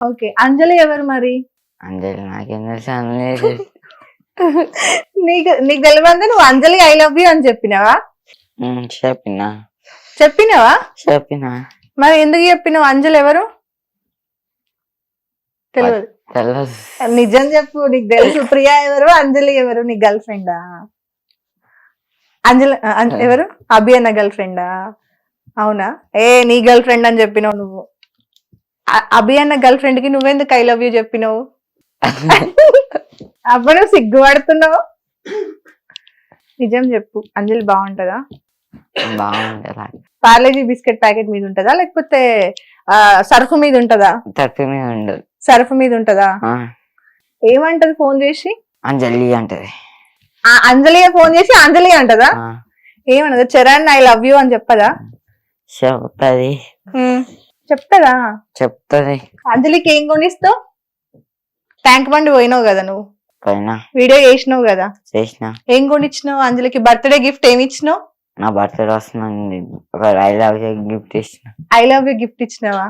Okay. అంజలి ఎవరు మరి? అంజలి నాకేం తెలుసు అంజలి నీకు నీకు తెలియదు నువ్వు అంజలి ఐ లవ్ యూ అని చెప్పినావా? చెప్పినా. చెప్పినావా? చెప్పినా. మరి ఎందుకు చెప్పినావు? అంజలి ఎవరు? తెలియదు. నిజం చెప్పు నీకు తెలుసు. ప్రియా ఎవరు అంజలి ఎవరు? నీ గర్ల్ ఫ్రెండా? అంజలి ఎవరు? అభి అన్న గర్ల్ ఫ్రెండా? అవునా? ఏ నీ గర్ల్ ఫ్రెండ్ అని చెప్పినావు నువ్వు. అభి అన్న గర్ల్ ఫ్రెండ్కి నువ్వెందుకు ఐ లవ్ యూ చెప్పినావు? అప్పుడు నువ్వు సిగ్గుపడుతున్నావు? నిజం చెప్పు అంజలి బాగుంటదా? బాగుంటుంది? పార్లేజీ బిస్కెట్ ప్యాకెట్ మీద ఉంటదా? లేకపోతే సర్ఫ్ మీద ఉంటదా? తప్పి మీద ఉండదు. సర్ఫ్ మీద ఉంటదా? ఏమంటది ఫోన్ చేసి? అంజలి అంటది. అంజలి ఫోన్ చేసి అంజలి అంటదా? ఏమన్నదా? చరణ్ ఐ లవ్ యూ అని చెప్పదా? చెప్తది. చెప్తదా చెప్తది అంజలికి ఏం కొనిస్తావు? ట్యాంక్ బండి పోయినావు కదా నువ్వు. పైన వీడియో చేసినావు కదా. చేసిన. ఏం కొనిచ్చినావు? అంజలికి బర్త్డే గిఫ్ట్ ఏమి ఇచ్చినావు? నా బర్త్డే వస్తుందండి ఒక ఐ లవ్ గిఫ్ట్ ఇచ్చిన. ఐ లవ్ యూ గిఫ్ట్ ఇచ్చినావా?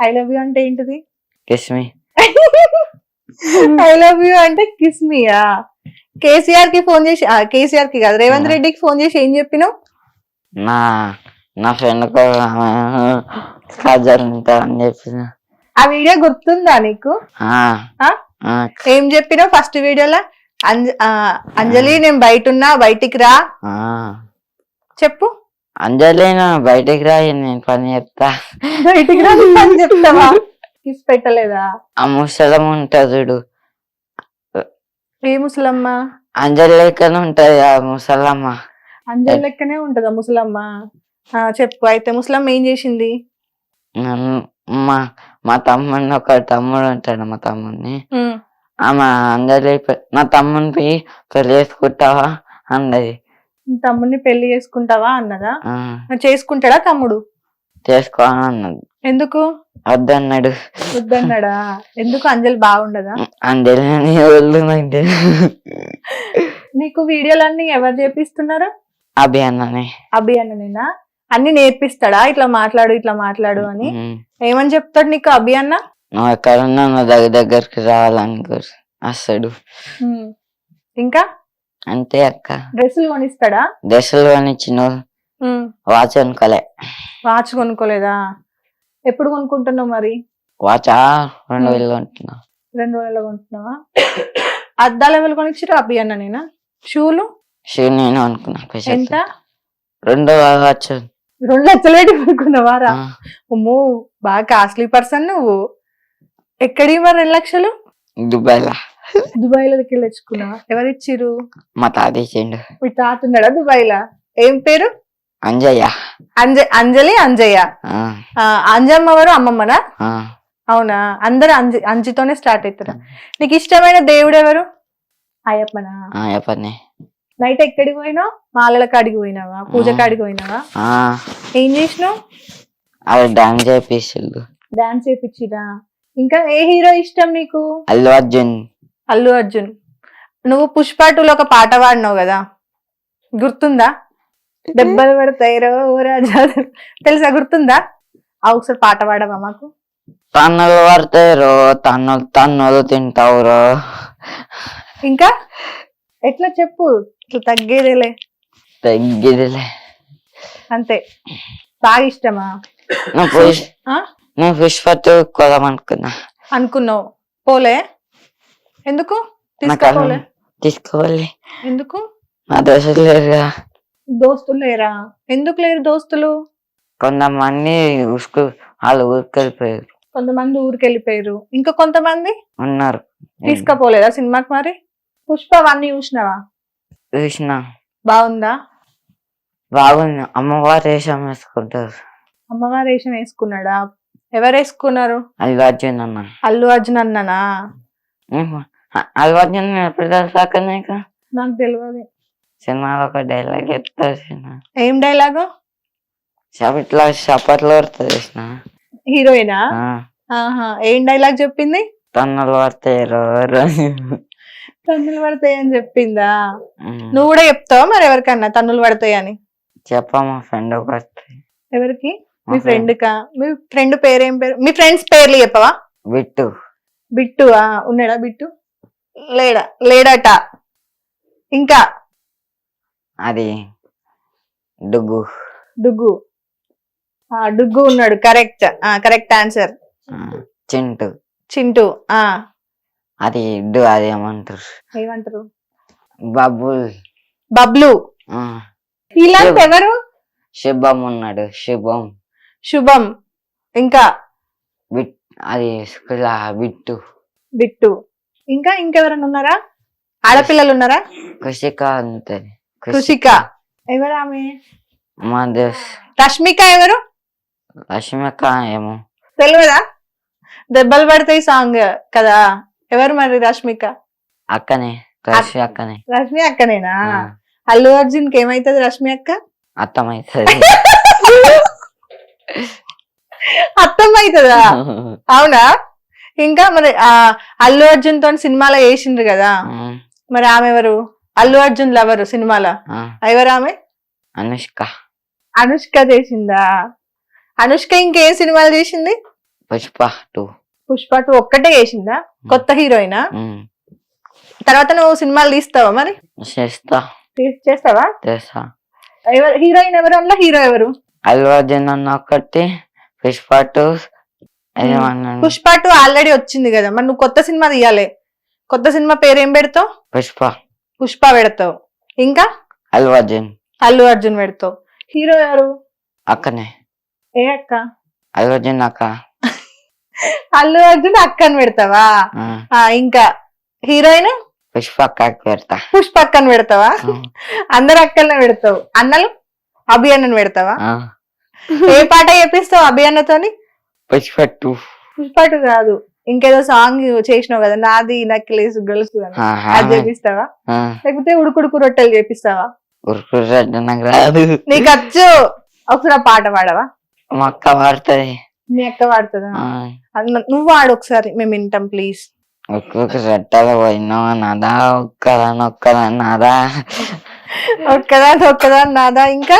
ఐ లవ్ యూ అంటే ఏంటిది? Kiss me. I love you అంటే కిస్ మీయా కేసీఆర్కి ఫోన్ చేసి కేసీఆర్కి కాదు రేవంత్. రెడ్డికి ఫోన్ చేసి ఏం చెప్పినావు? నా నా ఫ్రెండ్ కాజల్ ఉంటా అని చెప్పిన. ఆ వీడియో గుర్తుందా నీకు? ఏం చెప్పినావు ఫస్ట్ వీడియోలో? అంజలి నేను బయట ఉన్నా బయటికి రా. చెప్పు. అంజలి బయటికి రా నేను పని చెప్తా బయటికి రా అని చెప్తావా కిస్ పెట్టలేదా? ఆ ముసలం ఉంటుంది చూడు. ఏ ముసలమ్మ? అంజలి లెక్కన ఉంటది ఆ ముసలమ్మ. అంజలి లెక్కనే ఉంటదా ముసలమ్మ? ఆ, చెప్పు. అయితే ముసలమ్మ ఏం చేసింది? నన్ను- మా మా తమ్ముడిని ఒక తమ్ముడు ఉంటాడు మా తమ్ముడిని. ఉమ్, ఆమె పె- నా తమ్ముని పోయి పెళ్ళి చేసుకుంటావా అన్నది. తమ్ముడిని పెళ్ళి చేసుకుంటావా అన్నదా? ఆ, చేసుకుంటాడా తమ్ముడు? చేసుకో అని అన్నది. ఎందుకు? వద్దన్నాడు. వద్దన్నాడా? ఎందుకు అంజలి బాగుండదా? అంజలి ఒళ్ళు నాకు వీడియోలన్నీ ఎవరు చేపిస్తున్నారు? అభి అన్ననే. అభి అన్ననేనా? అన్ని నేర్పిస్తాడా? ఇట్లా మాట్లాడు ఇట్లా మాట్లాడు అని. ఏమని చెప్తాడు నీకు అభి అన్న? నువ్వు ఎక్కడున్నా నా దగ్గర దగ్గరికి రావాలనుకోరు వస్తాడు ఉమ్. ఇంకా? అంతే అక్క. డ్రెస్సులు కొనిస్తాడా? దశలు కొనిచ్చిన. వాచ్ అనుకోలే వాచ్ కొనుక్కోలేదా? ఎప్పుడు కొనుక్కుంటున్నావు మరి? వాచా? రెండు వేలు కొంటున్నా. రెండు రోజుల్లో కొంటున్నావా? అద్దాలు ఎవరు కొనిచ్చారు అభి అన్న నేనా? షూలు? షూ నేను అనుకున్నా. ఎంత? రెండు వాచ్ రెండు లక్షలు పెట్టి కొనుక్కున్నావా రా అమ్మో బాగా కాస్ట్లీ పర్సన్ నువ్వు. ఎక్కడి మరి రెండు లక్షలు? దుబాయ్ లా దుబాయ్లోకి వెళ్ళి తెచ్చుకున్నావా? ఎవరు ఇచ్చిర్రు మా తాత ఇచ్చిండు. మీ తాత ఉన్నాడా దుబాయ్ లా ఏం పేరు? అంజయ్య. అంజ అంజలి అంజయ్య? అంజమ్మ వారు అమ్మమ్మనా. అవునా? అందరు అంజి అంజితోనే స్టార్ట్ అవుతారా నీకు ఇష్టమైన దేవుడు ఎవరు? అయ్యప్పనా? చెప్పండి నైట్ ఎక్కడికి పోయినావు? మాలల కాడికి పోయినావా? పూజ కాడికి పోయినావా? ఏం చేసినావు? డాన్స్ చేపిస్తుండు డాన్స్ చేపించిరా ఇంకా ఏ హీరో ఇష్టం నీకు? అల్లు అర్జున్. అల్లు అర్జున్. నువ్వు పుష్ప టూలో ఒక పాట పాడినావు కదా? గుర్తుందా? దెబ్బలు పడతాయి రాజా. తెలుసా? గుర్తుందా? ఆ ఒకసారి పాట పాడవా మాకు? తన్నులు పడతాయి రో తన్నులు తన్నులు తింటావు రో ఇంకా? ఎట్లా చెప్పు? ఇట్లా తగ్గేదేలే. తగ్గిదిలే. అంతే. బాగా ఇష్టమా? నువ్వు కొదాం అనుకున్నా. అనుకున్నావు. పోలే. ఎందుకు? నాకు తీసుకోపోలే తీసుకోవాలి. ఎందుకు? నా దోశలు లేరుగా. దోస్తులు లేరా? ఎందుకు లేరు దోస్తులు? కొంతమంది ఉసుకు వాళ్ళు ఊరికెళ్ళిపోయారు. కొంతమంది ఊరికి వెళ్ళిపోయారు ఇంకా కొంతమంది? ఉన్నారు. తీసుకపోలేదా సినిమాకి మరి? పుష్ప అవన్నీ చూసినావా? చూసిన. బాగుందా? బాగుంది. అమ్మవారు వేషం వేసుకుంటారు. అమ్మవారు వేషం వేసుకున్నాడా? ఎవరు వేసుకున్నారు? అల్లు అర్జున్ అన్న. అల్లు అర్జున్ అన్ననా? అల్లు అర్జున్ ఎప్పుడు నీకు? తెలియదు సినిమాలో ఒక డైలాగ్ సినిమా ఏం డైలాగు ఇట్లా చప్పట్లు పడుతుంది చూసిన. హీరోయినా? ఏం డైలాగ్ చెప్పింది? తన్నులు పడతాయి. తన్నులు పడతాయి అని చెప్పిందా. నువ్వు కూడా చెప్తావా మరి ఎవరికన్నా తన్నులు పడతాయి అని చెప్ప మా ఫ్రెండ్ ఎవరికి? మా. ఫ్రెండ్ కా మీ ఫ్రెండ్ పేరు ఏం పేరు? మీ ఫ్రెండ్స్ పేర్లు చెప్పవా? బిట్టు. బిట్టు ఆ, ఉన్నాడా బిట్టు? లేడా? లేడట. ఇంకా? అది. డుగ్గు. డుగ్గు. డుగ్గు ఉన్నాడు. కరెక్ట్. ఆ కరెక్ట్ ఆన్సర్. చింటు. చింటూ. ఆ. అది ఇడ్డు అది ఏమంటారు? ఏమంటారు? బబుల్ బబ్లు. ఆ, ఇలాంటి ఎవరు? శుభం ఉన్నాడు శుభం. శుభం. ఇంకా? బిట్ అది స్కూల్ బిట్టు బిట్టు ఇంకా ఇంకెవరైనా ఉన్నారా? ఆడపిల్లలు ఉన్నారా కుషిక ఉంటది కృషిక. ఎవరు ఆమె? మా దేశ్. రష్మిక ఎవరు? లక్ష్మిక ఏమో. తెలియదా దెబ్బలు పడతాయి సాంగ్ కదా. ఎవరు మరి రష్మిక? అక్కనే కృషి అక్కనే. రష్మి అక్కనేనా? అల్లు అర్జున్కి ఏమైతుంది రష్మి అక్క? అర్థమవుతుంది అర్థం అవుతుందా అవునా? ఇంకా మరి ఆ అల్లు అర్జున్తో సినిమాలో వేసిండ్రు కదా? మరి ఆమె ఎవరు? అల్లు అర్జున్ లవరు సినిమాలో? ఎవరు ఆమె? అనుష్క. అనుష్క చేసిందా? అనుష్క ఇంకేం సినిమాలు చేసింది? పుష్ప టూ. పుష్ప టూ ఒక్కటే చేసిందా? కొత్త హీరోయినా? తర్వాత నువ్వు సినిమాలు తీస్తావా మరి? చేస్తా. చేస్తావా? చేస్తా. ఎవరు హీరోయిన్ ఎవరు? అందులో హీరో ఎవరు? అల్లు అర్జున్ అన్న ఒకటి Pushpa two Pushpa two already వచ్చింది కదా మరి నువ్వు కొత్త సినిమా తీయాలి. కొత్త సినిమా పేరు ఏం పెడతావు? పుష్ప. పుష్ప పెడతావు. ఇంకా? అల్లు అర్జున్. అల్లు అర్జున్ పెడతావు. హీరో ఎవరు? అక్కనే. ఏ అక్క? అల్లు అర్జున్ అక్క. అల్లు అర్జున్ అక్కని పెడతావా? ఇంకా హీరోయిన్? పుష్ప అక్కకి పెడతా. పుష్ప అక్కని పెడతావా? అందరు అక్కల్ని పెడతావు. అన్నలు? అభి అన్నని పెడతావా? ఏ పాట చేపిస్తావు అభి అన్నతోని? పుష్ప టూ. పుష్ప టూ కాదు. ఇంకేదో సాంగ్ చేసినావు కదా నాది నక్కిలేసి గర్ల్స్ అది. చేపిస్తావా లేకపోతే ఉడుకుడుకు రొట్టెలు చేపిస్తావా ఉరుకురడ్డ నాకు రాదు. నీకు వచ్చు. ఒకసారి పాట పాడవా? మా అక్క వాడుతుంది మీ అక్క అన్న- నువ్వు వాడు ఒకసారి మేము వింటాం ప్లీజ్. ఒక్కొక్క రెట్టలు పోయినావా నాదా ఒక్కదాని ఒక్కదాని నాదా? ఒక్కదాని ఒక్కదాని నాదా ఇంకా?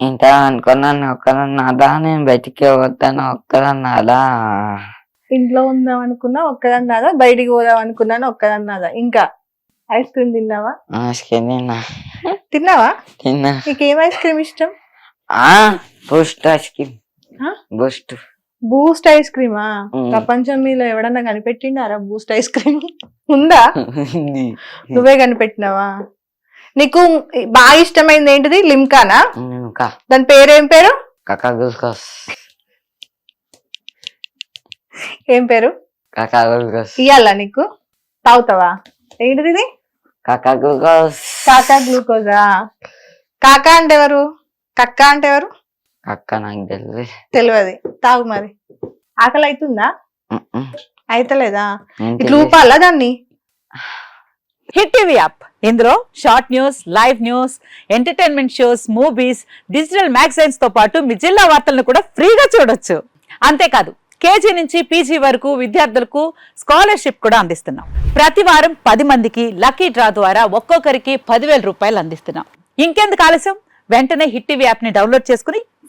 ఇంత అనుకున్నాను ఒక్కదాని నాదా నేను బయటికి పోతాను ఒక్కదాని నాదా? ఇంట్లో ఉందాం అనుకున్నా ఒక్కదాని నాదా బయటికి పోదాం అనుకున్నాను ఒక్కదాని నాదా ఇంకా? ఐస్ క్రీమ్ తిన్నావా? తిన్నా. తిన్నావా? తిన్నా. నీకు ఏం ఐస్ క్రీమ్ ఇష్టం? ఆ Boost ice cream? Boost. Boost ice క్రీమా. ప్రపంచం మీలో ఎవడన్నా కనిపెట్టిండారా బూస్ట్ ఐస్ క్రీమ్? ఉందా? నువ్వే కనిపెట్టినావా? నీకు బాగా ఇష్టమైంది ఏంటిది? లిమ్కానా? దాని పేరేం పేరు? కాకా ఏం పేరు? కాకా ఇయ్యాలా నీకు? తాగుతావా? ఏంటిది ఇది? కాకా గ్లూకోస్ కాకా గ్లూకోజా? కాకా అంటే ఎవరు? కక్క అంటే ఎవరు? అక్క నాకు తెలియదు తెలియదు తాగు మరి. ఆకలి అవుతుందా. అయితలేదా? ఇట్లా. ఊపాలా దాన్ని? Hit TV app. ఇందులో short news live news entertainment shows movies digital మ్యాగజైన్స్తో పాటు మీ జిల్లా వార్తలను కూడా ఫ్రీగా చూడొచ్చు. అంతేకాదు కేజీ నుంచి పీజీ వరకు విద్యార్థులకు స్కాలర్షిప్ కూడా అందిస్తున్నాం. ప్రతి వారం పది మందికి లక్కీ డ్రా ద్వారా ఒక్కొక్కరికి పదివేల రూపాయలు అందిస్తున్నాం. ఇంకెందుకు ఆలస్యం? వెంటనే హిట్ టీవీ యాప్ని డౌన్లోడ్ చేసుకుని